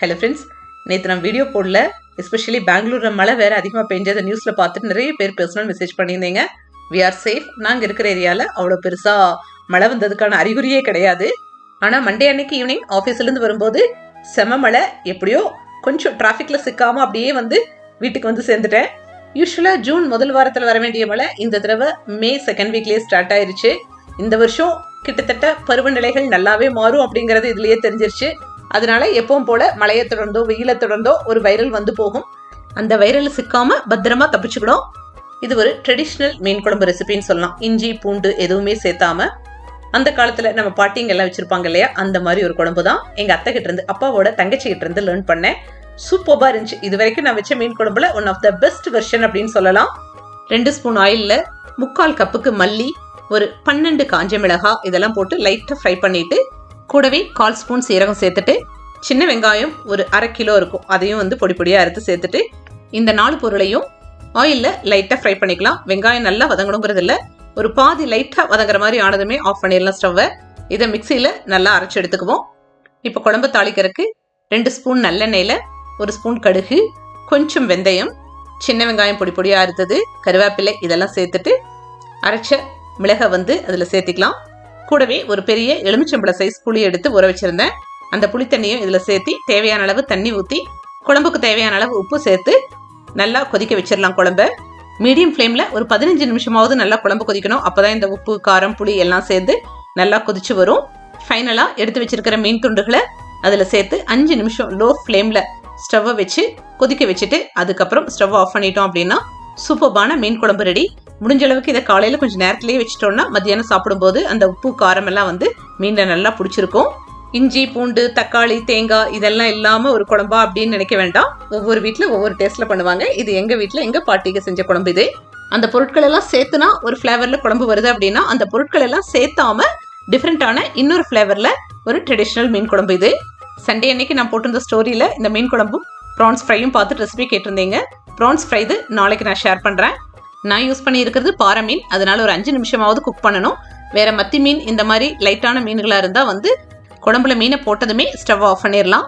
Hello friends நேற்று நான் video போடல. எஸ்பெஷலி பெங்களூரில் மழை வேறு அதிகமாக பெஞ்சதை நியூஸில் பார்த்துட்டு நிறைய பேர் பர்சனல் மெசேஜ் பண்ணியிருந்தீங்க. வி ஆர் சேஃப் நாங்கள் இருக்கிற ஏரியாவில் அவ்வளோ பெருசாக மழை வந்ததுக்கான அறிகுறியே கிடையாது. ஆனால் மண்டே அன்னைக்கு ஈவினிங் ஆஃபீஸ்லேருந்து வரும்போது செம மழை. எப்படியோ கொஞ்சம் டிராஃபிக்கில் சிக்காமல் அப்படியே வந்து வீட்டுக்கு வந்து சேர்ந்துட்டேன். யூஸ்வலாக ஜூன் முதல் வாரத்தில் வர வேண்டிய மழை. இந்த தடவை மே செகண்ட் வீக்லேயே ஸ்டார்ட் ஆயிருச்சு. இந்த வருஷம் கிட்டத்தட்ட பருவநிலைகள் நல்லாவே மாறும் அப்படிங்கிறது இதுலேயே தெரிஞ்சிருச்சு. அதனால எப்பவும் போல மழையை தொடர்ந்தோ வெயிலை தொடர்ந்தோ ஒரு வைரல் வந்து போகும். அந்த வைரல் சிக்காம பத்திரமா தப்பிச்சுக்கணும் இது ஒரு ட்ரெடிஷ்னல் மீன் குழம்பு ரெசிபின்னு சொல்லலாம். இஞ்சி பூண்டு எதுவுமே சேர்த்தாம அந்த காலத்துல நம்ம பாட்டிங்க எல்லாம் வச்சிருப்பாங்க இல்லையா? அந்த மாதிரி ஒரு குழம்பு தான். எங்க அத்தை கிட்ட இருந்து அப்பாவோட தங்கச்சி கிட்ட இருந்து லேர்ன் பண்ணேன். சூப்பர்பா இருந்துச்சு. இது வரைக்கும் நான் வச்ச மீன் குழம்புல one of the best version அப்படின்னு சொல்லலாம். ரெண்டு ஸ்பூன் ஆயில்ல முக்கால் கப்புக்கு மல்லி ஒரு பன்னெண்டு காஞ்ச மிளகாய் இதெல்லாம் போட்டு லைட்டாக ஃப்ரை பண்ணிட்டு கூடவே கால் ஸ்பூன் சீரகம் சேர்த்துட்டு சின்ன வெங்காயம் ஒரு அரை கிலோ இருக்கும். அதையும் வந்து பொடி பொடியாக அறுத்து சேர்த்துட்டு இந்த நாலு பொருளையும் ஆயிலில் லைட்டாக ஃப்ரை பண்ணிக்கலாம். வெங்காயம் நல்லா வதங்கணுங்கிறது இல்லை ஒரு பாதி லைட்டாக வதங்குற மாதிரி ஆனதுமே ஆஃப் பண்ணிடலாம் ஸ்டவ்வை இதை மிக்சியில் நல்லா அரைச்சி எடுத்துக்குவோம். இப்போ குழம்பு தாளிக்கிறதுக்கு ரெண்டு ஸ்பூன் நல்லெண்ணெயில் ஒரு ஸ்பூன் கடுகு கொஞ்சம் வெந்தயம் சின்ன வெங்காயம் பொடி பொடியாக அறுத்தது கருவேப்பிலை இதெல்லாம் சேர்த்துட்டு அரைச்ச மிளகை வந்து அதில் சேர்த்திக்கலாம். கூடவே ஒரு பெரிய எலுமிச்சம்பழ சைஸ் புளி எடுத்து ஊற வச்சிருந்தேன். அந்த புளி தண்ணியும் இதில் சேர்த்து தேவையான அளவு தண்ணி ஊற்றி குழம்புக்கு தேவையான அளவு உப்பு சேர்த்து நல்லா கொதிக்க வச்சிடலாம் குழம்ப. மீடியம் ஃப்ளேமில் ஒரு பதினஞ்சு நிமிஷமாவது நல்லா குழம்பு கொதிக்கணும். அப்போ தான் இந்த உப்பு காரம் புளி எல்லாம் சேர்ந்து நல்லா கொதிச்சு வரும். ஃபைனலாக எடுத்து வச்சிருக்கிற மீன் துண்டுகளை அதில் சேர்த்து அஞ்சு நிமிஷம் லோ ஃப்ளேமில் ஸ்டவ்வை வச்சு கொதிக்க வச்சுட்டு அதுக்கப்புறம் ஸ்டவ் ஆஃப் பண்ணிட்டோம் அப்படின்னா சூப்பர்பான மீன் குழம்பு ரெடி முடிஞ்ச அளவுக்கு இதை காலையில் கொஞ்சம் நேரத்திலேயே வச்சிட்டோம்னா மத்தியானம் சாப்பிடும்போது அந்த உப்பு காரம் எல்லாம் வந்து மீனில் நல்லா பிடிச்சிருக்கும். இஞ்சி பூண்டு தக்காளி தேங்காய் இதெல்லாம் இல்லாமல் ஒரு குழம்பா அப்படின்னு நினைக்க வேண்டாம். ஒவ்வொரு வீட்டில் ஒவ்வொரு டேஸ்ட்டில் பண்ணுவாங்க. இது எங்கள் வீட்டில் எங்கள் பாட்டிக்கு செஞ்ச குழம்பு இது. அந்த பொருட்கள் எல்லாம் சேர்த்துனா ஒரு ஃப்ளேவரில் குழம்பு வருது அப்படின்னா அந்த பொருட்கள் எல்லாம் சேர்த்தாம டிஃப்ரெண்ட்டான இன்னொரு ஃப்ளேவரில் ஒரு ட்ரெடிஷ்னல் மீன் குழம்பு இது. சண்டே அன்னைக்கு நான் போட்டிருந்த ஸ்டோரியில் இந்த மீன் குழம்பும் ப்ரான்ஸ் ஃப்ரையும் பார்த்து ரெசிபி கேட்டிருந்தீங்க. ப்ரான்ஸ் ஃப்ரை இது நாளைக்கு நான் ஷேர் பண்ணுறேன் நான் யூஸ் பண்ணியிருக்கிறது பாறை மீன். அதனால ஒரு அஞ்சு நிமிஷமாவது குக் பண்ணணும். வேற மத்தி மீன் இந்த மாதிரி லைட்டான மீன்களாக இருந்தால் வந்து குழம்புல மீனை போட்டதுமே ஸ்டவ் ஆஃப் பண்ணிடலாம்